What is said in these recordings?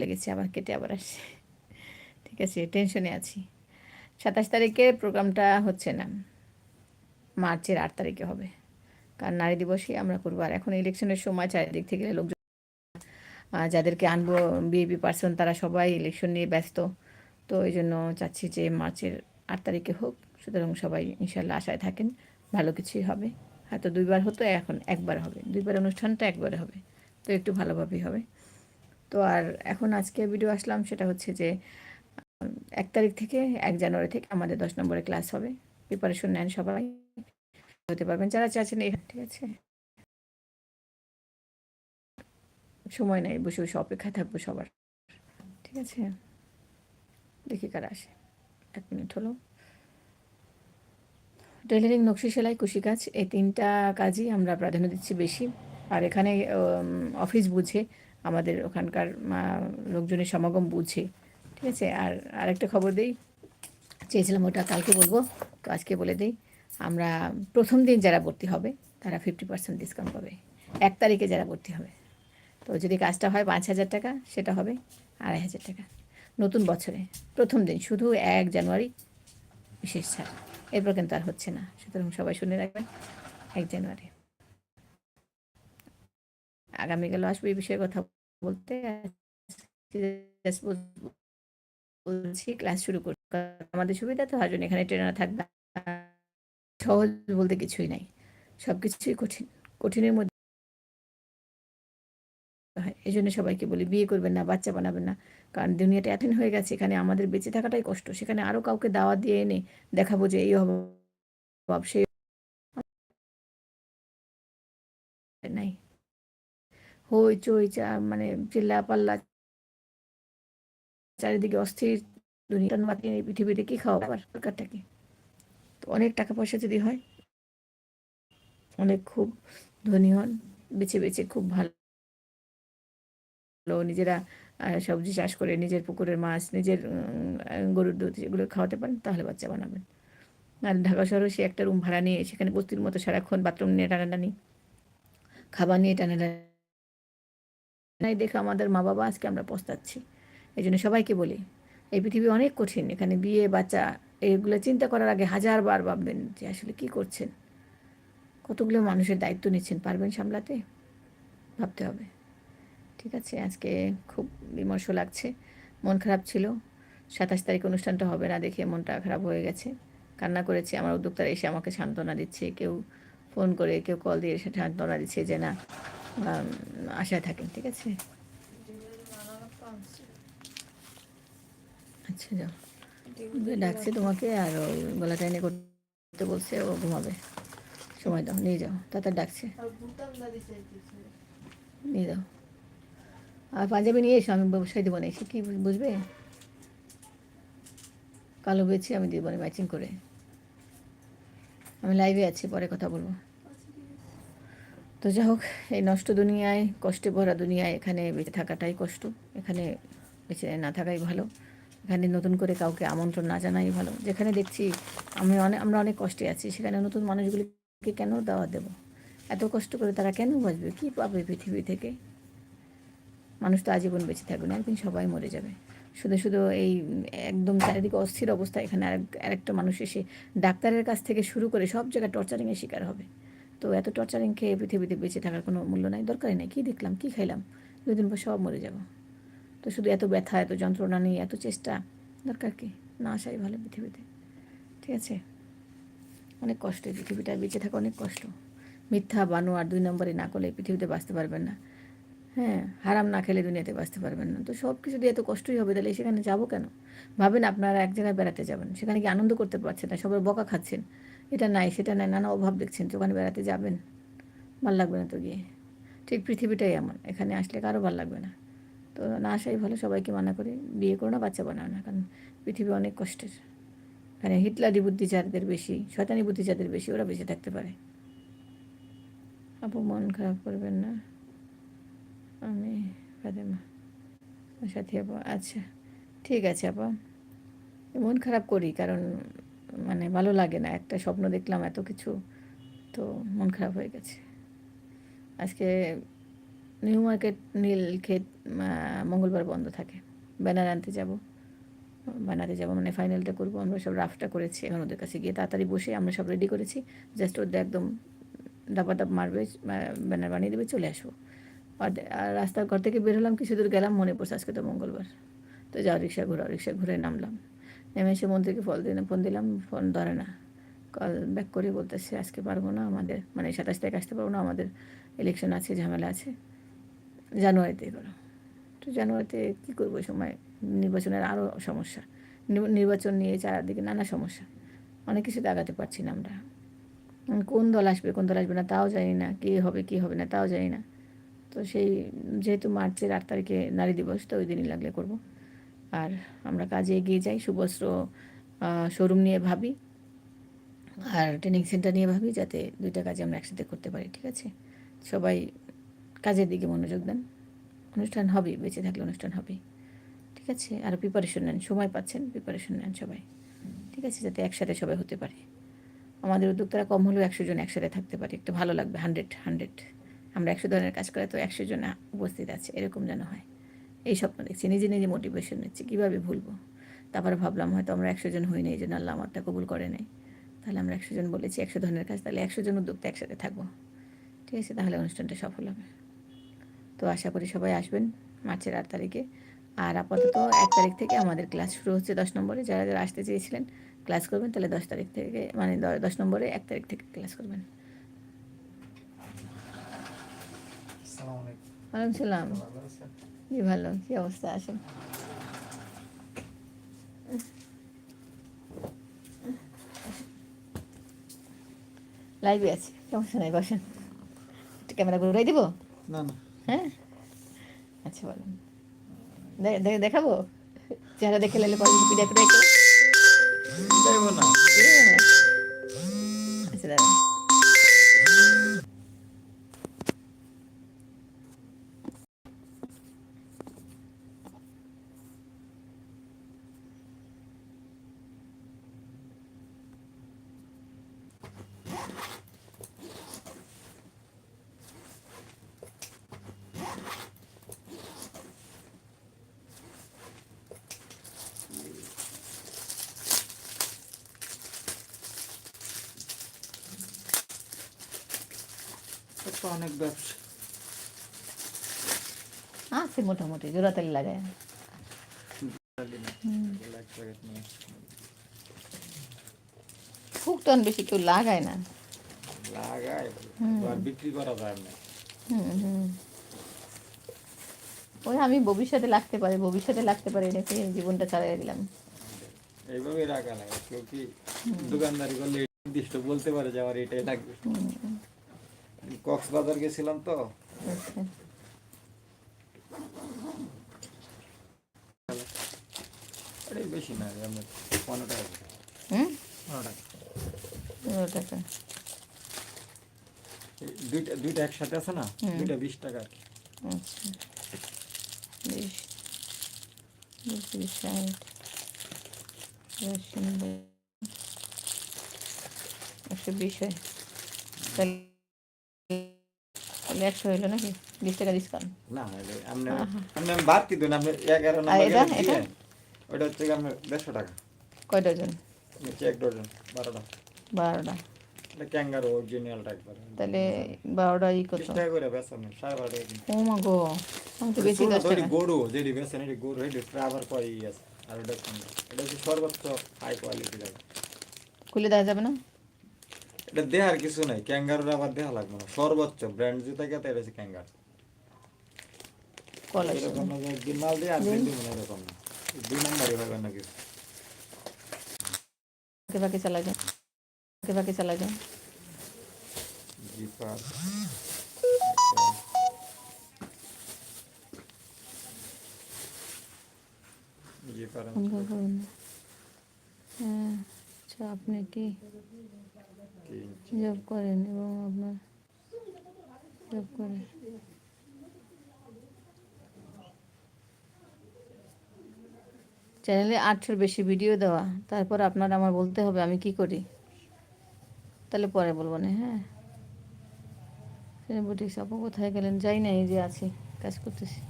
লেগেছে, আবার কেটে আবার আসছে ঠিক আছে, টেনশনে আছি। সাতাশ তারিখে প্রোগ্রামটা হচ্ছে না, মার্চের আট তারিখে হবে। কারণ নারী দিবসই আমরা করব। আর এখন ইলেকশনের সময় চারিদিক থেকে লোকজন যাদেরকে আনব, বিএপি পার্সন, তারা সবাই ইলেকশন নিয়ে ব্যস্ত। তো এই জন্য চাচ্ছি যে মার্চের আট তারিখে হোক, সুতরাং সবাই ইনশাল্লাহ আশায় থাকেন ভালো কিছুই হবে। হয়তো দুইবার হতো, এখন একবার হবে। দুইবার অনুষ্ঠানটা একবারে হবে। তো একটু ভালোভাবেই হবে। তো আর এখন আজকে ভিডিও আসলাম, সেটা হচ্ছে যে এক তারিখ থেকে এক জানুয়ারি থেকে আমাদের দশ নম্বরে ক্লাস হবে। প্রিপারেশন নেন সবাই। হতে পারবেন, যারা চাচ্ছেন এখানে ঠিক আছে? সময় নেই, বসে বসে অপেক্ষায় থাকব সবার। ঠিক আছে? দেখি কারা আসে। এক মিনিট হলো। টেলারিং নকশি, সেলাই, কুশি কাজ এই তিনটা কাজই আমরা প্রাধান্য দিচ্ছি বেশি। আর এখানে অফিস বুঝে আমাদের ওখানকার লোকজনের সমাগম বুঝে, ঠিক আছে? আর আরেকটা খবর দিই। চেয়েছিলাম ওটা কালকে বলব, তো আজকে বলে দিই। আমরা প্রথম দিন যারা ভর্তি হবে, তারা ফিফটি পার্সেন্ট ডিসকাউন্ট পাবে। এক তারিখে যারা ভর্তি হবে। তো যদি কাজটা হয় পাঁচ হাজার টাকা, সেটা হবে আড়াই হাজার টাকা। নতুন বছরে, প্রথম দিন, শুধু এক জানুয়ারি, বিশেষ ছাড়। এরপর কিন্তু আর হচ্ছে না। সুতরাং সবাই শুনে রাখবেন, এক জানুয়ারি। আগামীকাল আসব এই বিষয়ে কথা বলতে। বলছি ক্লাস শুরু করছি আমাদের সুবিধা তো হয় এখানে ট্রেনার থাকবে। সহজ বলতে কিছুই নাই। সব কিছুই কঠিন। কঠিনের মধ্যে এই জন্য সবাইকে বলি, বিয়ে করবেন না, বাচ্চা বানাবেন না। কারণ দুনিয়াটা এতদিন হয়ে গেছে, এখানে আমাদের বেঁচে থাকাটাই কষ্ট। সেখানে আরও কাউকে দাওয়া দিয়ে এনে দেখাবো যে এই অভাব, সেই হই চই চা মানে চিল্লা পাল্লা চারিদিকে অস্থির দুনিয়া পৃথিবীতে কি খাওয়াবার সরকারটা কি? তো অনেক টাকা পয়সা যদি হয়, অনেক খুব ধনী হন, বেছে বেছে খুব ভালো। নিজেরা সবজি চাষ করে নিজের পুকুরের মাছ, নিজের গরুর দুধ এগুলো খাওয়াতে পারেন, তাহলে বাচ্চা বানাবেন। আর ঢাকা শহরে সে একটা রুম ভাড়া নিয়ে, সেখানে বস্তির মতো সারাক্ষণ বাথরুম নিয়ে টানাটানি, খাবার নিয়ে টানাটানি। দেখে আমাদের মা বাবা আজকে আমরা পস্তাচ্ছি। এই জন্য সবাইকে বলি, এই পৃথিবী অনেক কঠিন। এখানে বিয়ে, বাচ্চা, এগুলো চিন্তা করার আগে হাজার বার ভাববেন যে আসলে কি করছেন। কতগুলো মানুষের দায়িত্ব নিচ্ছেন, পারবেন সামলাতে? ভাবতে হবে। ঠিক আছে, আজকে খুব বিমর্ষ লাগছে। মন খারাপ ছিল। সাতাশ তারিখ অনুষ্ঠানটা হবে না দেখে মনটা খারাপ হয়ে গেছে। কান্না করেছে, আমার উদ্যোক্তারা এসে আমাকে সান্ত্বনা দিচ্ছে। কেউ ফোন করে, কেউ কল দিয়ে এসে সান্ত্বনা দিচ্ছে যে না আশায় থাকেন ঠিক আছে? আচ্ছা যাও। ডাকছে তোমাকে আর ওই গলা টাইনে করতে বলছে ও ঘুমাবে। সময় দাও নিয়ে যাও। তাতে ডাকছে। নিয়ে যাও। আর পাঞ্জাবি নিয়ে এসো আমি বসাই দেবো না। এসে কী বুঝবে? কালো বেছে আমি দেবো না ম্যাচিং করে। আমি লাইভে আছি পরে কথা বলব। তো যাই হোক এই নষ্ট দুনিয়ায়, কষ্টে ভরা দুনিয়ায় এখানে বেঁচে থাকাটাই কষ্ট। এখানে বেঁচে না থাকাই ভালো। এখানে নতুন করে কাউকে আমন্ত্রণ না জানাই ভালো। যেখানে দেখছি আমি অনেক আমরা অনেক কষ্টে আছি, সেখানে নতুন মানুষগুলিকে কেন দাওয়া দেবো? এত কষ্ট করে তারা কেন বাঁচবে? কী পাবে পৃথিবী থেকে? মানুষ তো আজীবন বেঁচে থাকবে না, একদিন সবাই মরে যাবে। শুধু শুধু এই একদম চারিদিকে অস্থির অবস্থা, এখানে আরেক, আরেকটা মানুষ এসে ডাক্তারের কাছ থেকে শুরু করে সব জায়গায় টর্চারিংয়ের শিকার হবে। তো এত টর্চারিং খেয়ে পৃথিবীতে বেঁচে থাকার কোনো মূল্য নাই, দরকারই নেই। কী দেখলাম, কী খাইলাম? দুদিন পর সব মরে যাব। তো শুধু এত ব্যথা, এত যন্ত্রণা নেই, এত চেষ্টা, দরকার কি? না আসাই ভালো পৃথিবীতে। ঠিক আছে? অনেক কষ্ট পৃথিবীটা বেঁচে থাকা অনেক কষ্ট। মিথ্যা বানো আর দুই নম্বরে না করলে পৃথিবীতে বাঁচতে পারবেন না। হ্যাঁ হারাম না খেলে দুনিয়াতে বাঁচতে পারবেন না। তো সব কিছু দিয়ে এত কষ্টই হবে, তাহলে সেখানে যাব কেন? ভাবেন আপনারা এক জায়গায় বেড়াতে যাবেন, সেখানে কি আনন্দ করতে পারছেন না সবার বকা খাচ্ছেন। এটা নাই, সেটা নাই, নানা অভাব দেখছেন তো ওখানে বেড়াতে যাবেন, ভালো লাগবে না তো গিয়ে। ঠিক পৃথিবীটাই এমন, এখানে আসলে কারও ভালো লাগবে না। তো না আসাই ভালো, সবাইকে মানা করে, বিয়ে করো না, বাচ্চা বানাও না, কারণ পৃথিবী অনেক কষ্টের। এখানে হিটলারি বুদ্ধি যাদের বেশি, শয়তানি বুদ্ধি যাদের বেশি, ওরা বেঁচে থাকতে পারে। আপু মন খারাপ করবেন না? আমি, ফাতেমা সাথী আপা আচ্ছা ঠিক আছে আপা। মন খারাপ করি, কারণ মানে ভালো লাগে না, একটা স্বপ্ন দেখলাম এত কিছু, তো মন খারাপ হয়ে গেছে। আজকে নিউ মার্কেট নীল ক্ষেত মঙ্গলবার বন্ধ থাকে। ব্যানার আনতে যাব। বানাতে যাব মানে ফাইনালটা করব। আমরা সব রাফটা করেছি, এখন ওদের কাছে গিয়ে তাড়াতাড়ি বসে আমরা সব রেডি করেছি। জাস্ট ওদের একদম ডাব মারবে ব্যানার বানিয়ে দেবে, চলে আসব। আর আর রাস্তার ঘর থেকে বের হলাম কিছু দূর গেলাম মনে পড়ছে আজকে তো মঙ্গলবার। তো যাও রিক্সা ঘোরা রিক্সা ঘুরে নামলাম। নেমে এসে মন্ত্রীকে ফল দিলাম, ফোন দিলাম, ফোন ধরে না। কল ব্যাক করে বলতেছে, আজকে পারব না, আমাদের মানে সাতাশ তারিখ আসতে পারব না, আমাদের ইলেকশন আছে, ঝামেলা আছে। জানুয়ারিতে করো তো জানুয়ারিতে কী করব সময়? নির্বাচনের আরও সমস্যা। নির্বাচন নিয়ে চারদিকে নানা সমস্যা। অনেক কিছু আগাতে পারছি না আমরা। কোন দল আসবে, কোন দল আসবে না, তাও জানি না, কী হবে কী হবে না, তাও জানি না। তো সেই, যেহেতু মার্চের আট তারিখে নারী দিবস, তো ওই দিনই লাগলে করব। আর আমরা কাজে এগিয়ে যাই, সুবস্ত্র শোরুম নিয়ে ভাবি আর ট্রেনিং সেন্টার নিয়ে ভাবি যাতে দুইটা কাজে আমরা একসাথে করতে পারি, ঠিক আছে? সবাই কাজের দিকে মনোযোগ দেন। অনুষ্ঠান হবে বেঁচে থাকলে অনুষ্ঠান হবে ঠিক আছে? আর প্রিপারেশন নেন, সময় পাচ্ছেন প্রিপারেশন নেন সবাই, ঠিক আছে? যাতে একসাথে সবাই হতে পারে। আমাদের উদ্যোক্তারা কম হলেও একশো জন একসাথে থাকতে পারে, একটু ভালো লাগবে হান্ড্রেড হান্ড্রেড আমরা একশো ধরনের কাজ করে, তো একশো জন উপস্থিত আছে, এরকম যেন হয়। এই স্বপ্ন দেখছি নিজে নিজে মোটিভেশন নিচ্ছি কীভাবে ভুলবো? তারপরে ভাবলাম হয়তো আমরা একশো জন হই নাই এই জন্য আল্লাহ আমারটা কবুল করে নাই। তাহলে আমরা একশো জন বলেছি একশো ধরনের কাজ তাহলে একশো জন উদ্যোক্তা একসাথে থাকব। ঠিক আছে তাহলে অনুষ্ঠানটা সফল হবে। তো আশা করি সবাই আসবেন মার্চের আট তারিখে। আর আপাতত এক তারিখ থেকে আমাদের ক্লাস শুরু হচ্ছে দশ নম্বরে। যারা যারা আসতে চেয়েছিলেন ক্লাস করবেন তাহলে দশ তারিখ থেকে মানে দশ নম্বরে এক তারিখ থেকে ক্লাস করবেন। ওয়ালাইকুম সালাম? জি ভালো কী অবস্থা? আসেন। লাইভে আছে সমস্যা নাই বসেন। একটু ক্যামেরা ঘুরাই দিব? না না। হ্যাঁ? আচ্ছা বলুন। দেখাবো? চেহারা দেখে লাইলে পরে পিডা পিডা করে যাইব না। তো অনেক ব্যবসা। আছে মোটামুটি জোড়া তেল লাগায় ফুকটন বেশি কেউ লাগায় না। লাগায় আর বিক্রি করা যায় না। হুম হুম। ওই আমি ভবিষ্যতে লাগতে পারে ভবিষ্যতে লাগতে পারে রেখে জীবনটা চালিয়ে দিলাম। এইভাবে রাখা লাগে কেউ কি দোকানদারি করলে নির্দিষ্ট বলতে পারে যে আমার এটাই লাগবে। কক্সবাজার গেছিলাম তো। বেশি না পনেরো টাকা। হুম? পনেরো টাকা। দুইটা দুইটা একসাথে আছে না? দুইটা বিশ টাকা আর কি। আচ্ছা। একশো বিশ হয়। তাহলে একশো হইল নাকি? বিশ টাকা ডিসকাউন্ট না আপনি আপনি আমি বাড়তি দেন? আপনি এগারো নম্বর? ওটা হচ্ছে আপনার দেড়শো টাকা। কয় ডজন এক ডজন বারোটা। বারোটা। এটা অরিজিনালটা একবারে তাহলে বারোটা ই কত? টাকা করে বেচেন সাড়ে বারো টাকা ও মা গো আমি তো বেশি দশ টাকা। গরু যেটি বেচেন এটি গরু এটি ট্রাভার করে ই আছে আর ওটা এটা হচ্ছে সর্বোচ্চ হাই কোয়ালিটি লাগে খুলে দেওয়া যাবে না? এটা দেহার কিছু নাই ক্যাঙ্গারোর আবার দেহা লাগবে না সর্বোচ্চ ব্র্যান্ড যেটা গেছে এটা হচ্ছে ক্যাঙ্গার? কল আসবে এরকম না যে একদিন মাল দিয়ে একদিন দিব না এরকম না। দুই নম্বরই হবে না কিছু। ফাঁকে ফাঁকে চালা যায় ফাঁকে ফাঁকে চালা যায় জিপার জিপার। বন্ধ করুন। না। হ্যাঁ আচ্ছা আপনি কি? জব করেন এবং আপনার জব করেন। চ্যানেলে আটশোর বেশি ভিডিও দেওয়া তারপর আপনার আমার বলতে হবে আমি কি করি। তাহলে পরে বলব না হ্যাঁ। বুটিক্স আপু কোথায় গেলেন? যাই না এই যে আছি কাজ করতেছি।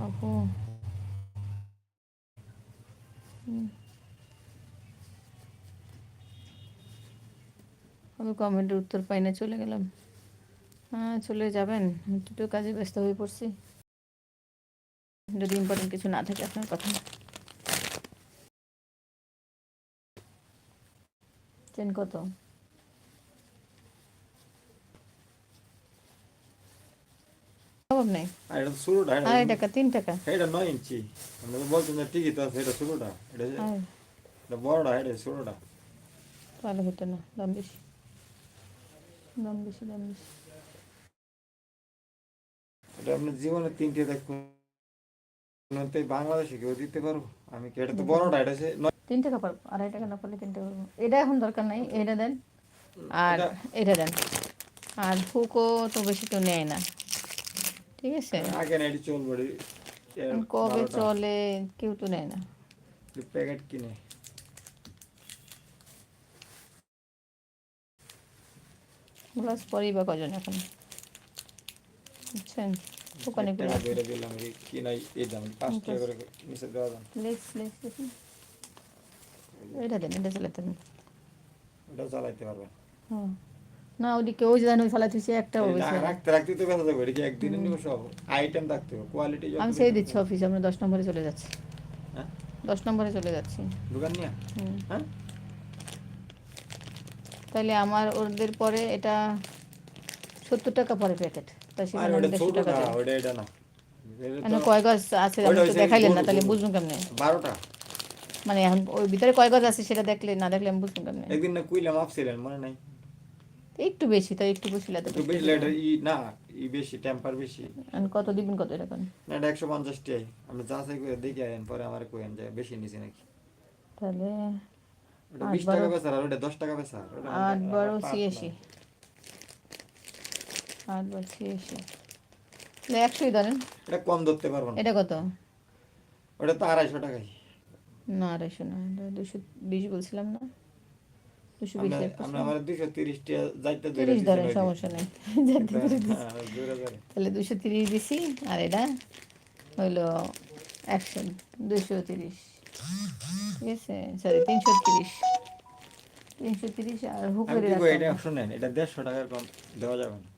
আপু। হুম। আমি কমেন্টের উত্তর পাই না চলে গেলাম। হ্যাঁ চলে যাবেন একটু কাজে ব্যস্ত হয়ে পড়ছি। যদি ইম্পর্টেন্ট কিছু না থাকে আপনার কথা। চেন কত? নেই। আর এটা এটা টাকা টাকা। এটা নয় ইঞ্চি। আমরা তো বলছেন যে ঠিকই তো এটা শুরুটা এটা যে- আর এটা বড়টা এটা শুরুটা তাহলে হতো না দাম বেশি। দাম বেশি দাম বেশি। এটা আপনার জীবনে তিনটে দেখুন বাংলাদেশে কেউ দিতে পারব? আমি কি এটা তো বড়টা এটা সে তিন টাকা পারব আড়াই টাকা না পারলে তিন টাকা পারব। এটা এখন দরকার নাই এটা দেন। আর এটা- দেন। আর হুকও তো বেশি কেউ নেয় না। ঠিক আছে? আগে না এটি চলবো কবে চলে কেউ তো নেয় না। প্যাকেট কিনে। ব্লাউজ পরেই বা কজন এখন? বুঝছেন? ওখানে ধরে দিলাম এই দাম পাঁচ টাকা করে নিচে দেওয়া দাম। লেস লেস এটা দেন এটা চালাতে দেন। ওটাও চালাইতে পারবেন। হ্যাঁ না ওদিকে ওই জানো ফেলা তুই একটা হবে না- রাখতে রাখতে তো বেঁচে যাবে এটা কি একদিনের নিবে সব। আইটেম থাকতে হবে কোয়ালিটি আমি সেই দিচ্ছি অফিস আমরা দশ নম্বরে চলে যাচ্ছি। হ্যাঁ? দশ নম্বরে চলে যাচ্ছি। দোকান নিয়ে? হ্যাঁ? তাহলে আমার ওদের পরে এটা সত্তর টাকা পরে প্যাকেট তাই সেখানে দেড়শো টাকা কয় গজ আছে ওইটা তো? দেখাইলেন না তাহলে কেমনে? বারোটা। মানে এখন ওই ভিতরে কয় গজ আছে সেটা দেখলে না দেখলে আমি কেমনে? একদিন না মনে নাই? একটু বেশি তাই একটু বেশি লাগে একটু বেশি এটা ই না ই বেশি টেম্পার বেশি। কত দিবেন কত এটা না এটা একশো পঞ্চাশ টাই। আপনি যাচাই করে দেখে আইন পরে আমার কোয়েন যায় বেশি নিচে নাকি। তাহলে ওটা আট বিশ টাকা বেচার আর ওটা দশ টাকা বেচার আট বারো ছিয়াশি আট বারো ছিয়াশি। তাহলে একশোই ধরেন। এটা কম ধরতে পারব না। এটা কত? ওটা তো আড়াইশো টাকাই। না আড়াইশো না দুশো বিশ বলছিলাম না। দুশো বিশ আমরা আমরা আমার দুইশো তিরিশ টাকা যাইতে তিরিশ ধরেন সমস্যা নেই। যাতে করে দিছি। হ্যাঁ, জোরে। তাহলে দুশো তিরিশ দিছি আর এটা হইল একশো দুশো তিরিশ। ঠিক আছে? সরি তিনশো তিরিশ। তিনশো তিরিশ আর হুকের এটা শুনেন এটা দেড়শো টাকার কম দেওয়া যাবে না।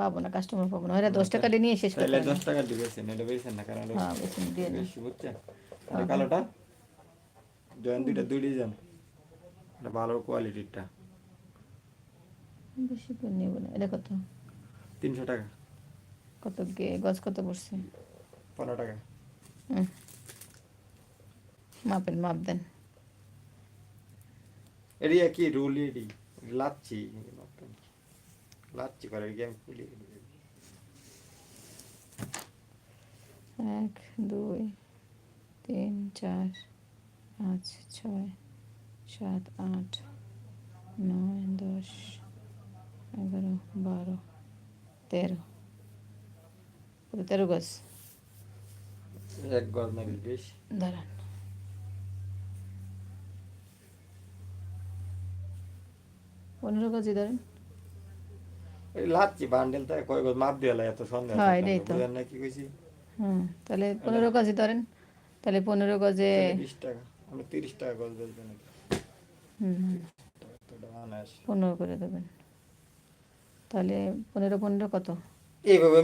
পাবো না কাস্টমার পাবো না। এটা দশ টাকা নিয়ে শেষ করতে তাহলে দশ টাকা দিবেছেন এটা বেশি না কারণ হ্যাঁ বেশি দিয়ে বেশি বুঝছেন? আর কালোটা? জয়েন দুইটা দুই ডিজাইন। এটা ভালো কোয়ালিটিরটা। বেশি করে নেব না। এটা কত? তিনশো টাকা। কত গজ কত পড়ছে? পনেরো টাকা। হুম। মাপেন মাপ দেন। এরিয়া কি রুল এটি লাচ্ছি লাচ্ছি করে গেম খুলি। এক দুই তিন চার পাঁচ ছয় সাত আট নয় দশ এগারো বারো তেরো। তেরো গজ। এক গজ নাকি বেশ? দাঁড়ান। পনেরো গজই ধরেন। লাচ্ছি বান্ডেল তাই কয় গজ? মাপ দিয়ে এত সন্দেহ হ্যাঁ, এটাই তো। বুঝেন না কি কইছি। হুম তাহলে পনেরো গজই ধরেন তাহলে পনেরো গজে বিশ টাকা। আমি তিরিশ টাকা গজ নাকি? হুম পনেরো করে দেবেন। তাহলে পনেরো পনেরো কত? এইভাবে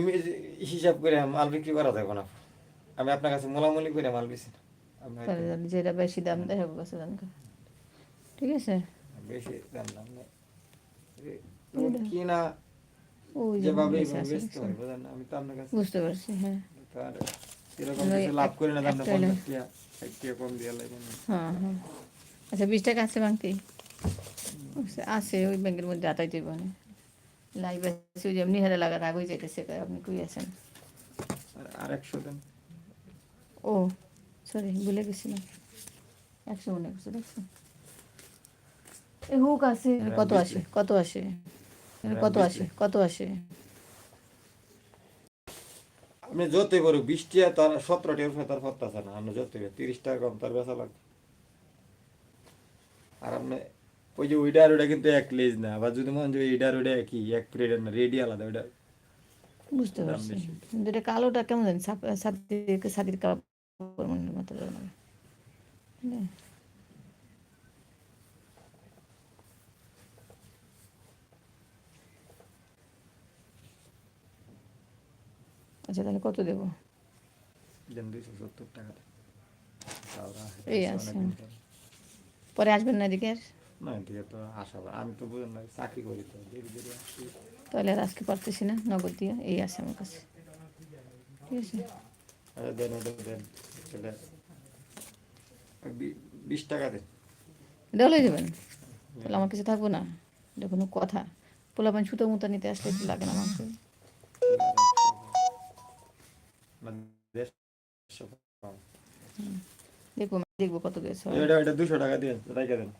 হিসাব করে মাল বিক্রি করা যাবে না। আমি আপনার কাছে মোলামুলি করে মাল বেশি যেটা বেশি দাম দেয় কাছে দাম ঠিক আছে? বেশি দাম দাম কি না ওই যে যেভাবে বেশি এইভাবে আছে, বেচতে হয় বুঝেন না? আমি তো আপনার কাছে বুঝতে পারছি হ্যাঁ তো আর এরকম ওই কিছু লাভ এক- করে না দাম একটা হলো- পঞ্চাশ টাকা ষাট টাকা কম দিয়ে লাগবে না। হ্যাঁ হ্যাঁ আচ্ছা বিশ টাকা আছে বাংতি আছে ওই ব্যাংকের মধ্যে আটাই দিব না লাইভ আছে ওই যেমনি হারে লাগা রাগ হয়ে যাইতেছে কয় আপনি কই আছেন আর আর একশো দেন ও সরি ভুলে গেছিলাম একশো মনে করছে দেখছ এই হুক আছে। কত আসে? কত আসে? কত আসে? কত আসে? আপনি যতই বড় বিশ টাকা তার সতেরো টাকার তার ফত্তা আছে না। আপনি যতই তিরিশ টাকা কম তার বেচা লাগবে। আর আপনি ওই যে ওইটা আর ওইটা কিন্তু এক লেজ না। আবার যদি মনে হয় যে এইটা আর ওইটা একই এক প্লেট না রেডি আলাদা ওইটা বুঝতে পারছি। কিন্তু এটা কালোটা কেমন জানি সাদির সাদির কাপড় মনে মতো আচ্ছা তাহলে কত দেবো? এই আছে। পরে আসবেন না এদিকে তাহলে আর আজকে পারতেছি না নগদ দিয়ে। এই আছে আমার কাছে। ঠিক আছে? বি- বিশ টাকা দেন এটা হলেই দেবেন? তাহলে আমার কাছে থাকব না? এটা কোনো কথা। পোলাপান সুতো মুতা নিতে আসলে লাগে না পাউন্ড। দেখব দেখব কত দিয়েছে এটা এটা দুশো টাকা দিয়ে রাইখা দেন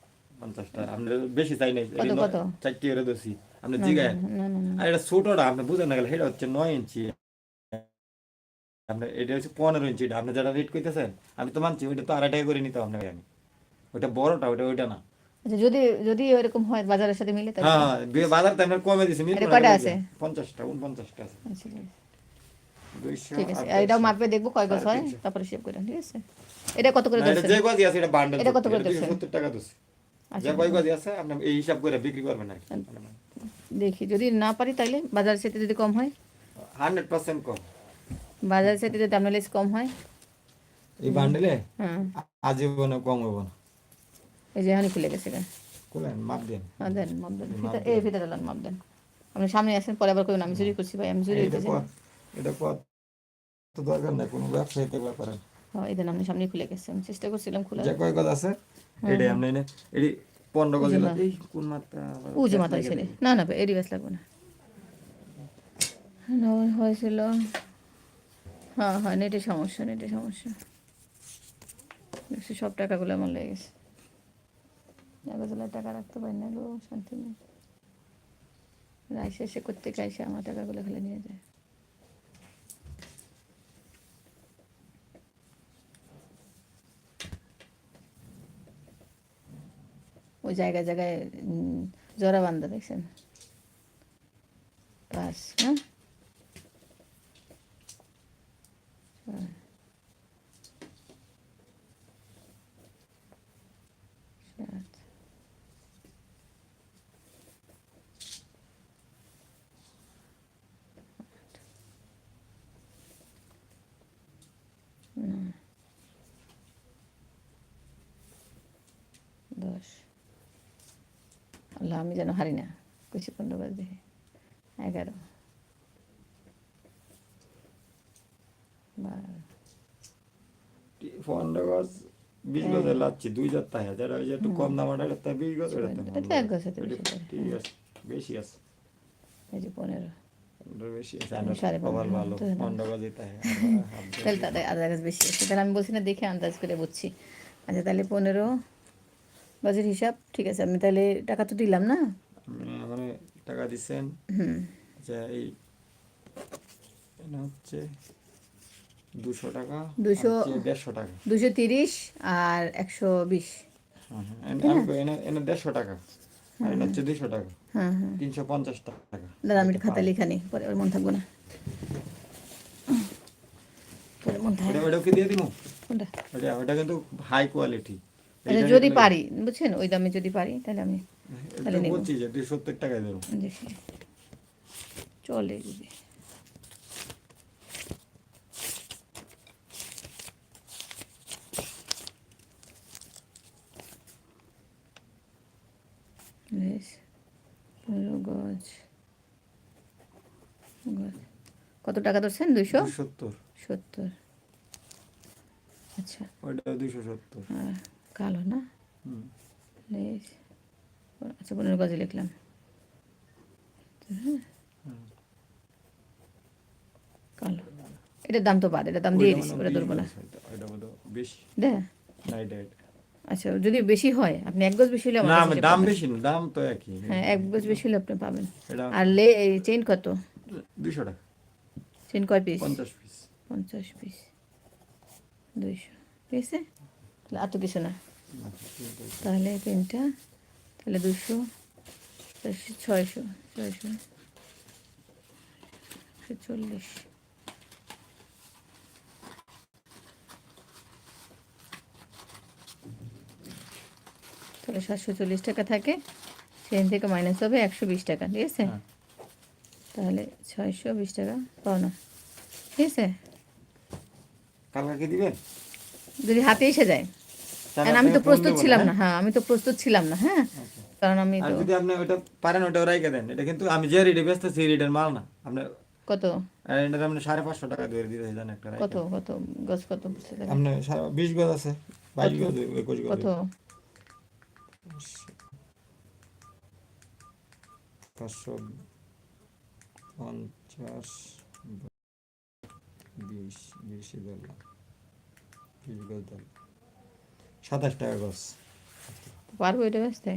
পঞ্চাশটা আপনি বেশি চাই নাই কত, কত? চারটি করে দোষী। আপনি জিগায় না না না আর এটা ছোটটা আপনি বুঝেন না গেলে সেটা হচ্ছে নয় ইঞ্চি। আপনার এটা হচ্ছে পনেরো ইঞ্চি আপনি যেটা রেট করতেছেন আমি তো মানছি ওইটা তো আড়াই টাকা করে নিতে আপনাকে আমি। ওইটা বড়টা ওইটা ওইটা না। আচ্ছা যদি যদি এরকম হয় বাজারের সাথে মিলে হ্যাঁ বাজার তো আপনার কমে দিছে কয়টা আছে? পঞ্চাশটা উনপঞ্চাশটা আছে। আচ্ছা, ঠিক আছে। এটাও। মাপে দেখব কয় গজ হয়। তারপরে শেভ করে ঠিক আছে? এটা কত করে যে গজি আছে এটা বান্ডেল এটা কত করে দুইশো দিচ্ছেন? সত্তর টাকা দিচ্ছে আচ্ছা। যে কয় গজি আছে আপনি এই হিসাব করে বিক্রি করবেন আর দেখি যদি না পারি তাইলে বাজারের সাথে যদি কম হয়? হান্ড্রেড পার্সেন্ট কম। বাজারের সাথে যদি আপনার লেস কম হয়? এই বান্ডেলে হ্যাঁ আজীবনে কম হব না। এই যে হানি খুলে গেছে। খুলেন মাপ দেন। হ্যাঁ দেন মাপ দেন। এই ফিতা ডালান মাপ দেন। আপনি সামনে আসেন পরে আবার কইবেন আমি চুরি করছি ভাই আমি চুরি করছি কর এটা কর তো দরকার নাই কোনো ব্যবসায়ী তো করেন হ্যাঁ এই দেন আপনি সামনে খুলে গেছে আমি চেষ্টা করছিলাম খোলা যে কয় গজ আছে? আপনি এটি পনেরো গজ এই কোন মাত্রা ও যে ছেলে। না না ব্যাস লাগবে না। না, হয়েছিল। হ্যাঁ হ্যাঁ নেটের সমস্যা নেটের সমস্যা। দেখছি সব টাকাগুলো আমার লেগে গেছে। টাকা রাখতে পারি না গো শান্তি নেই। রাইসে এসে করতে চাইছে আমার টাকাগুলো খেলে নিয়ে যায়। ওই জায়গায় জায়গায় উম, জরা বান্ধা দেখছেন? পাস হ্যাঁ ছয়, সাত, আট, নয়, দশ আল্লাহ আমি যেন হারি না। পনেরো বাজ। দেখে এগারো। বারো। বিশ গজ লাচ্ছি দুই হাজার টাকা যেটা ওই যে একটু কম দাম ওটা তাই বিশ গজ ওটা এটা তো এক গজ বেশি ঠিক আছে বেশি আছে। এই যে পনেরো। তাহলে তাদের বেশি তাহলে আমি বলছি না দেখে আন্দাজ করে বুঝছি। আচ্ছা তাহলে পনেরো বাজের হিসাব ঠিক আছে আমি তাহলে টাকা তো দিলাম না? মানে টাকা দিচ্ছেন হুম। আচ্ছা এই হচ্ছে দুশো টাকা দুশো- দেড়শো টাকা। দুশো তিরিশ আর একশো বিশ। হ্যাঁ, হ্যাঁ, দেড়শো টাকা আর হচ্ছে দুইশো টাকা। হ্যাঁ তিনশো পঞ্চাশ টাকা। দাদা আমি খাতা লেখা নেই পরে আর মন থাকব না। পরে মন থাকবে। ওটা কি দিয়ে দিব? ওটা ওটা কিন্তু হাই কোয়ালিটি যদি পারি বুঝছেন? ওই দামে যদি পারি তাহলে আমি তাহলে নেব। বলছি যে দুই সত্তর টাকায় দেবো। দেখি। চলে যদি পনেরো গজ। কত টাকা ধরছেন? দুইশো? সত্তর। সত্তর। আচ্ছা। ওইটা দুইশো সত্তর। আর কালো না? আচ্ছা পনেরো গজে লিখলাম। হ্যাঁ? কালো। এটার দাম তো বাদ এটার দাম দিয়ে দিচ্ছি মনে ওটা ধরবো না বিশ গজ, ওইটা- ওইটা বোধহয় বেশি দে। না এটা এটা। আচ্ছা যদি বেশি হয় আপনি এক গজ বেশি হলে না কাছে আমি সেটা দাম। বেশি না দাম তো একই। হ্যাঁ এক গজ বেশি হলে আপনি পাবেন। আর লে চেইন কত? দুইশো টাকা। চেইন কয় পিস পঞ্চাশ পিস পঞ্চাশ পিস দুইশো। ঠিক আছে? আর তো কিছু না। তাহলে তিনটা তাহলে দুশো ছয়শো ছয়শো চল্লিশ। তাহলে সাতশো চল্লিশ টাকা থাকে সেখান থেকে মাইনাস হবে একশো বিশ টাকা ঠিক আছে? হ্যাঁ। তাহলে ছয়শো বিশ টাকা পাও না ঠিক আছে? কালকে দিবেন? যদি হাতে এসে যায়। কারণ আমি তো প্রস্তুত ছিলাম হ্যাঁ? না হ্যাঁ আমি তো প্রস্তুত ছিলাম না হ্যাঁ? আচ্ছা। কারণ আমি আর তো যদি আপনি ওটা পারেন ওটা রাইখে দেন? এটা কিন্তু আমি যে রেডি ব্যস্ত সেই রেডের মাল না। আপনি কত? এটা আপনি সাড়ে পাঁচশো টাকা দিয়ে দিতে দেন একটা কত কত? গজ কত আপনি বিশ গজ আছে বাইশ গজ একুশ গজ। কত? পাঁচশো পঞ্চাশ বিশ বিশ ধরলাম সাতাশ টাকা গজ। পারব এটা বেচতে?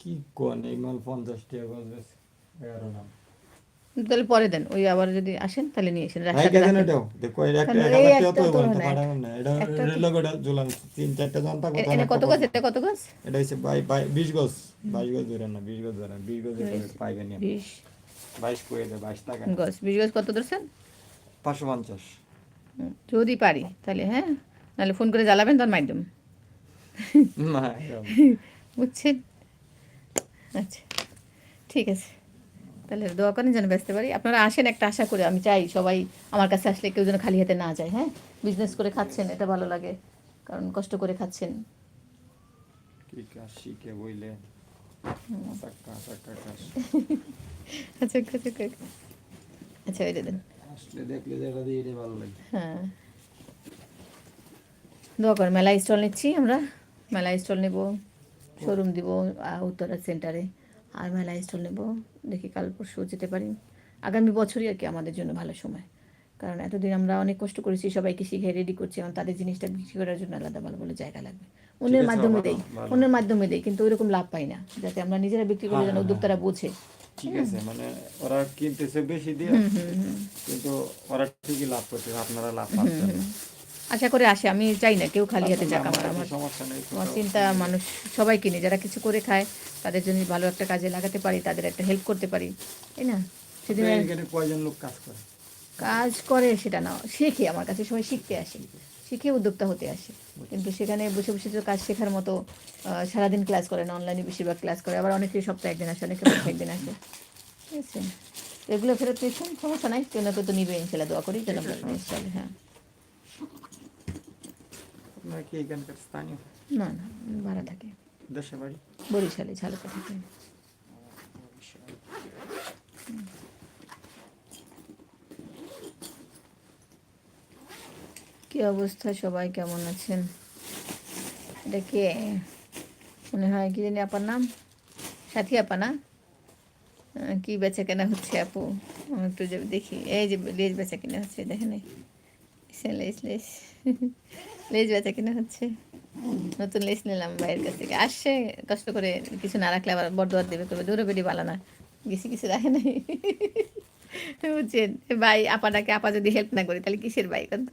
কি কোন এই মাল পঞ্চাশ টাকা গজ বেশি এগারো নাম। তাহলে পরে দেন ওই আবার যদি আসেন তাহলে নিয়ে কত গজ এটা কত এটা হচ্ছে বাই বাই বিশ বাইশ গজ ধরেন না বিশ গজ ধরেন বিশ গজ পাইবেন বাইশ করে দেয় বাইশ টাকা। গজ বিশ গজ কত ধরছেন? পাঁচশো পঞ্চাশ। যদি পারি তাহলে হ্যাঁ? নাহলে ফোন করে জ্বালাবেন তার মাধ্যম বুঝছেন? আচ্ছা ঠিক আছে। তাহলে দোয়া করেন যেন ব্যস্ত পারি। আপনারা আসেন একটা আশা করে আমি চাই সবাই আমার কাছে আসলে কেউ যেন খালি হাতে না যায় হ্যাঁ? বিজনেস করে খাচ্ছেন এটা ভালো লাগে কারণ কষ্ট করে খাচ্ছেন। আচ্ছা আচ্ছা আচ্ছা। আচ্ছা দেন। আসলে দেখলে যেটা দিয়ে ভালো লাগে। হ্যাঁ। দোয়া কর মেলা স্টল নিচ্ছি আমরা। মেলা স্টল নেব শোরুম দিব উত্তরা সেন্টারে আর মেলা স্টল নেব দেখি কাল পরশু যেতে পারি। আগামী বছরই আর কি আমাদের জন্য ভালো সময়। কারণ এতদিন আমরা অনেক কষ্ট করেছি সবাইকে শিখে রেডি করছি এবং তাদের জিনিসটা বিক্রি করার জন্য আলাদা ভালো ভালো জায়গা লাগবে। অন্যের মাধ্যমে দেই অন্যের মাধ্যমে দেই কিন্তু ওইরকম লাভ পাই না। যাতে আমরা নিজেরা বিক্রি করে হ্যাঁ, যেন হ্যাঁ, উদ্যোক্তারা বোঝে। ঠিক আছে মানে ওরা কিনতেছে বেশি দিয়ে কিন্তু ওরা ঠিকই লাভ করতেছে আপনারা লাভ পাচ্ছেন না। আশা করে আসে আমি চাই না কেউ খালি হাতে যাক আমার আমার আমার চিন্তা মানুষ সবাই কিনে যারা কিছু করে খায় তাদের জন্য ভালো একটা কাজে লাগাতে পারি তাদের একটা হেল্প করতে পারি তাই না? সেদিন কয়জন লোক কাজ করে? কাজ করে সেটা না শেখে আমার কাছে সবাই শিখতে আসে শিখে উদ্যোক্তা হতে আসে কিন্তু সেখানে বসে বসে তো কাজ শেখার মতো সারাদিন ক্লাস করে না অনলাইনে বেশিরভাগ ক্লাস করে আবার অনেকে সপ্তাহে একদিন আসে অনেকে মাসে একদিন আসে ঠিক আছে? এগুলো ফেরত পেয়েছেন সমস্যা নাই কেউ না কেউ তো নিবে ইনশাল্লাহ দোয়া করি যেন হ্যাঁ। আপনারা কি এখানকার স্থানীয়? না না ভাড়া থাকে। দেশে বাড়ি? বরিশালে ঝালকা থাকে। কি অবস্থা সবাই কেমন আছেন? এটা কে? মনে হয় কি জানি আপার নাম? সাথী আপা না? কি বেচা কেনা হচ্ছে আপু? আমি একটু দেখি এই যে লেজ বেচা কেনা হচ্ছে দেখেন লেজ লেজ। লেজ বেচা কেনা হচ্ছে। নতুন লেজ নিলাম ভাইয়ের কাছ থেকে। আসছে, কষ্ট করে কিছু না রাখলে আবার বরদোয়ার দেবে করবে। দূরে বেরিয়ে বালা কিছু কিছু রাখে নাই। বুঝছেন? ভাই আপাটাকে আপা যদি হেল্প না করি, তাহলে কিসের ভাই কত?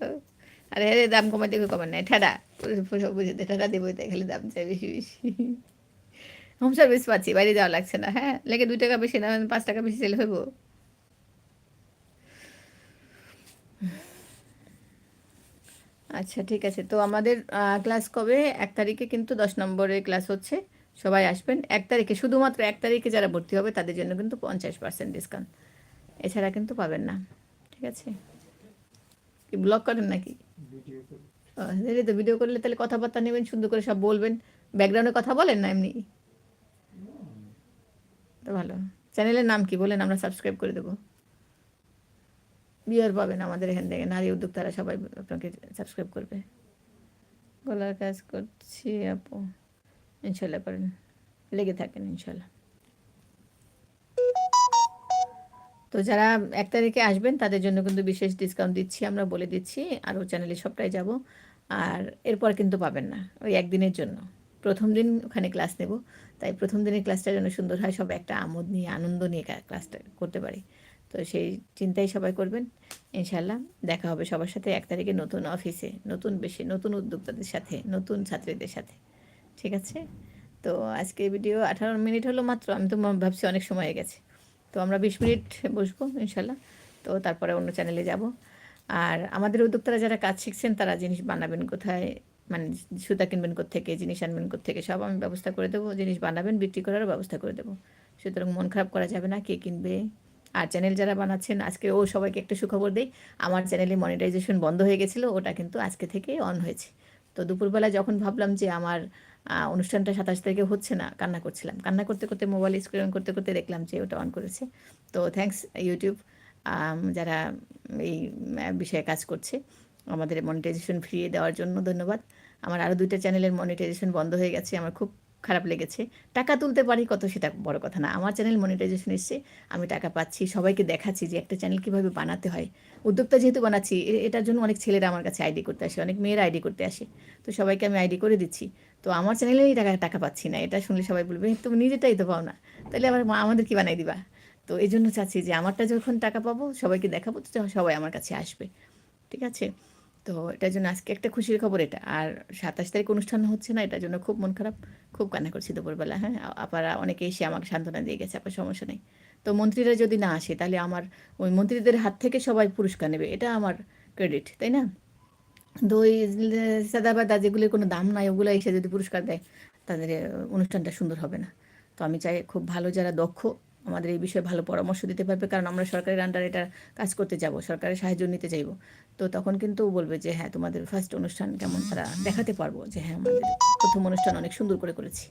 আরে আরে, দাম কমাই দেবে কমান নাই। ঠাডা। বুঝে দে ঠাডা দেবো তাই খালি দাম চাই বেশি বেশি। হোম সার্ভিস পাচ্ছি, বাইরে যাওয়া লাগছে না। হ্যাঁ লেগে দুই টাকা বেশি না, পাঁচ টাকা বেশি সেল হইব। আচ্ছা ঠিক আছে। তো আমাদের ক্লাস কবে? এক তারিখে কিন্তু দশ নম্বরের ক্লাস হচ্ছে। সবাই আসবেন এক তারিখে। শুধুমাত্র এক তারিখে যারা ভর্তি হবে তাদের জন্য কিন্তু পঞ্চাশ পার্সেন্ট ডিসকাউন্ট এছাড়া কিন্তু পাবেন না। ঠিক আছে? কি ব্লগ করেন নাকি? তো ভিডিও করলে তাহলে কথাবার্তা নেবেন, সুন্দর করে সব বলবেন। ব্যাকগ্রাউন্ডে কথা বলেন না এমনি? তো ভালো। চ্যানেলের নাম কি? বলেন, আমরা সাবস্ক্রাইব করে দেবো। বিয়ার পাবেন আমাদের এখান থেকে। নারী উদ্যোক্তারা সবাই আপনাকে সাবস্ক্রাইব করবে। গলার কাজ করছি আপু। ইনশাল্লাহ করেন লেগে থাকেন ইনশাল্লাহ। তো যারা এক তারিখে আসবেন, তাদের জন্য কিন্তু বিশেষ ডিসকাউন্ট দিচ্ছি, আমরা বলে দিচ্ছি। আর ও চ্যানেলে সবটাই যাব। আর এরপর কিন্তু পাবেন না, ওই একদিনের জন্য। প্রথম দিন ওখানে ক্লাস নেব। তাই প্রথম দিনের ক্লাসটা যেন সুন্দর হয়, সব একটা আমোদ নিয়ে, আনন্দ নিয়ে ক্লাসটা করতে পারি। তো সেই চিন্তাই সবাই করবেন। ইনশাল্লাহ দেখা হবে সবার সাথে এক তারিখে নতুন অফিসে, নতুন বেশি, নতুন উদ্যোক্তাদের সাথে, নতুন ছাত্রীদের সাথে। ঠিক আছে? তো আজকে ভিডিও আঠারো মিনিট হলো মাত্র, আমি তো ভাবছি অনেক সময় হয়ে গেছে। তো আমরা বিশ মিনিট বসবো ইনশাল্লাহ তো তারপরে অন্য চ্যানেলে যাব। আর আমাদের উদ্যোক্তারা যারা কাজ শিখছেন, তারা জিনিস বানাবেন কোথায়? মানে সুতা কিনবেন থেকে জিনিস আনবেন থেকে সব আমি ব্যবস্থা করে দেবো। জিনিস বানাবেন, বিক্রি করারও ব্যবস্থা করে দেবো। সুতরাং মন খারাপ করা যাবে না, কে কিনবে? আর চ্যানেল যারা বানাচ্ছেন, আজকে ও সবাইকে একটা সুখবর দেই। আমার চ্যানেলে মনিটাইজেশন বন্ধ হয়ে গেছিল, ওটা কিন্তু আজকে থেকে অন হয়েছে। তো দুপুরবেলা যখন ভাবলাম যে আমার অনুষ্ঠানটা সাতাশ তারিখে হচ্ছে না, কান্না করছিলাম। কান্না করতে করতে মোবাইল স্ক্রিন করতে করতে দেখলাম যে ওটা অন করেছে। তো থ্যাঙ্কস ইউটিউব যারা এই বিষয়ে কাজ করছে, আমাদের মনিটাইজেশন ফিরিয়ে দেওয়ার জন্য ধন্যবাদ। আমার আরও দুইটা চ্যানেলের মনিটাইজেশন বন্ধ হয়ে গেছে। আমার খুব খারাপ লেগেছে। টাকা তুলতে পারি কত সেটা বড় কথা না। আমার চ্যানেল মনিটাইজেশন এসছে, আমি টাকা পাচ্ছি, সবাইকে দেখাচ্ছি যে একটা চ্যানেল কীভাবে বানাতে হয়। উদ্যোক্তা যেহেতু বানাচ্ছি এটার জন্য অনেক ছেলেরা আমার কাছে আইডি করতে আসে, অনেক মেয়েরা আইডি করতে আসে। তো সবাইকে আমি আইডি করে দিচ্ছি। তো আমার চ্যানেলেই টাকা টাকা পাচ্ছি না, এটা শুনলে সবাই বলবে তুমি নিজেটাই তো পাও না। তাহলে আবার আমাদের কি বানাই দিবা? তো এই জন্য চাচ্ছি যে আমারটা যখন টাকা পাবো, সবাইকে দেখাবো, তো সবাই আমার কাছে আসবে। ঠিক আছে? তো এটার জন্য আজকে একটা খুশির খবর এটা। আর সাতাশ তারিখ অনুষ্ঠান হচ্ছে না, এটার জন্য খুব মন খারাপ, খুব কান্না করছি দুপুরবেলা হ্যাঁ? আপারা অনেকে এসে আমাকে সান্ত্বনা দিয়ে গেছে আপনার সমস্যা নেই। তো মন্ত্রীরা যদি না আসে, তাহলে আমার ওই মন্ত্রীদের হাত থেকে সবাই পুরস্কার নেবে, এটা আমার ক্রেডিট তাই না? ওই সাদাবাদা যেগুলির কোনো দাম নাই, ওগুলো এসে যদি পুরস্কার দেয়, তাদের অনুষ্ঠানটা সুন্দর হবে না। তো আমি চাই খুব ভালো যারা দক্ষ আমাদের এই বিষয়ে ভালো পরামর্শ দিতে পারবে, কারণ আমরা সরকারের আন্ডারে এটা কাজ করতে যাব, সরকারের সাহায্য নিতে চাইব। তো তখন কিন্তু বলবে যে হ্যাঁ তোমাদের ফার্স্ট অনুষ্ঠান কেমন তারা দেখাতে পারব যে হ্যাঁ আমাদের প্রথম অনুষ্ঠান অনেক সুন্দর করে করেছি।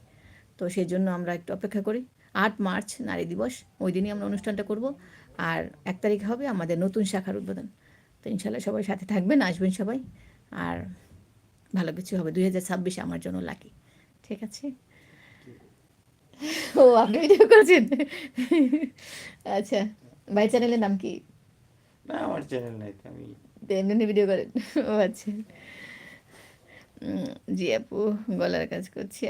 তো সেই জন্য আমরা একটু অপেক্ষা করি। আট মার্চ, নারী দিবস, ওই দিনই আমরা অনুষ্ঠানটা করব। আর এক তারিখ হবে আমাদের নতুন শাখার উদ্বোধন। তো ইনশাল্লাহ সবাই সাথে থাকবেন, আসবেন সবাই। আর ভালো কিছু হবে, দুই হাজার ছাব্বিশে আমার জন্য লাকি ঠিক আছে? ও আপনি ভিডিও করেছেন? আচ্ছা ভাই চ্যানেলের নাম কি? না আমার চ্যানেল নাই আমি এমনি ভিডিও করেন। ও আচ্ছা। জি আপু গলার কাজ করছি।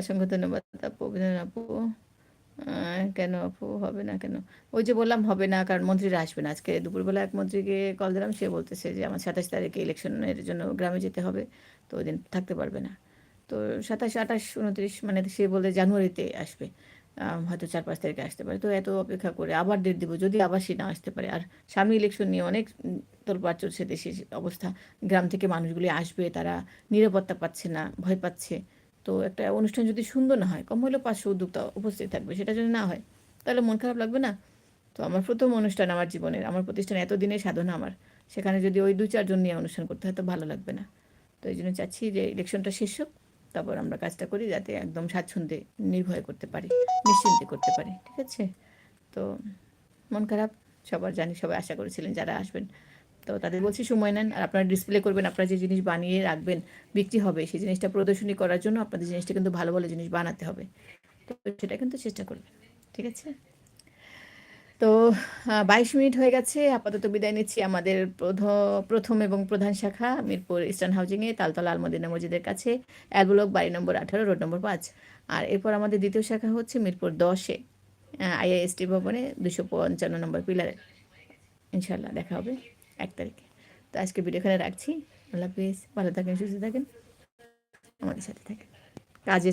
অসংখ্য ধন্যবাদ আপু অভিনন্দন আপু। কেন আপু হবে না কেন? ওই যে বললাম হবে না কারণ মন্ত্রীরা আসবে না। আজকে দুপুরবেলা এক মন্ত্রীকে কল দিলাম সে বলতেছে যে আমার সাতাশ তারিখে ইলেকশনের জন্য গ্রামে যেতে হবে তো ওই দিন থাকতে পারবে না। তো সাতাশ, আঠাশ, উনত্রিশ মানে সে বলে জানুয়ারিতে আসবে। হয়তো চার, পাঁচ তারিখে আসতে পারে। তো এত অপেক্ষা করে আবার ডেট দিব, যদি আবার সে না আসতে পারে। আর সামনে ইলেকশন নিয়ে অনেক তোলপাড় চলছে দেশের অবস্থা। গ্রাম থেকে মানুষগুলি আসবে, তারা নিরাপত্তা পাচ্ছে না, ভয় পাচ্ছে। তো একটা অনুষ্ঠান যদি সুন্দর না হয় কম হলেও পাঁচশো উদ্যোক্তা উপস্থিত থাকবে, সেটা যদি না হয়, তাহলে মন খারাপ লাগবে না? তো আমার প্রথম অনুষ্ঠান আমার জীবনের, আমার প্রতিষ্ঠান এতদিনের সাধনা আমার। সেখানে যদি ওই দু চারজন নিয়ে অনুষ্ঠান করতে হয়, তো ভালো লাগবে না। তো এই জন্য চাচ্ছি যে ইলেকশনটা শেষ হোক। তারপর আমরা কাজটা করি যাতে একদম স্বাচ্ছন্দ্যে নির্ভয় করতে পারি, নিশ্চিন্তে করতে পারি, ঠিক আছে? তো মন খারাপ, সবার জানি, সবাই আশা করেছিলেন যারা আসবেন। তো তাদের বলছি সময় নেন, আর আপনারা ডিসপ্লে করবেন, আপনারা যে জিনিস বানিয়ে রাখবেন, বিক্রি হবে, সেই জিনিসটা প্রদর্শনী করার জন্য আপনাদের জিনিসটা কিন্তু ভালো ভালো জিনিস বানাতে হবে। তো সেটা কিন্তু চেষ্টা করবেন, ঠিক আছে? তো বাইশ মিনিট হয়ে গেছে। আপাতত বিদায় নিচ্ছি আমাদের প্রথম এবং প্রধান শাখা মিরপুর ইস্টার্ন হাউজিংয়ে, তালতলা আলমদিনা মসজিদের কাছে অ্যালবুলক বাড়ি নম্বর আঠারো, রোড নম্বর পাঁচ। আর এরপর আমাদের দ্বিতীয় শাখা হচ্ছে মিরপুর দশে আইআইএসটি ভবনে, দুশো পঞ্চান্ন নম্বর পিলারে। ইনশাল্লাহ দেখা হবে এক তারিখে। তো আজকে ভিডিও এখানে রাখছি। আল্লাহ হাফিজ। ভালো থাকেন, সুস্থ থাকেন। আমাদের সাথে থাকেন। কাজে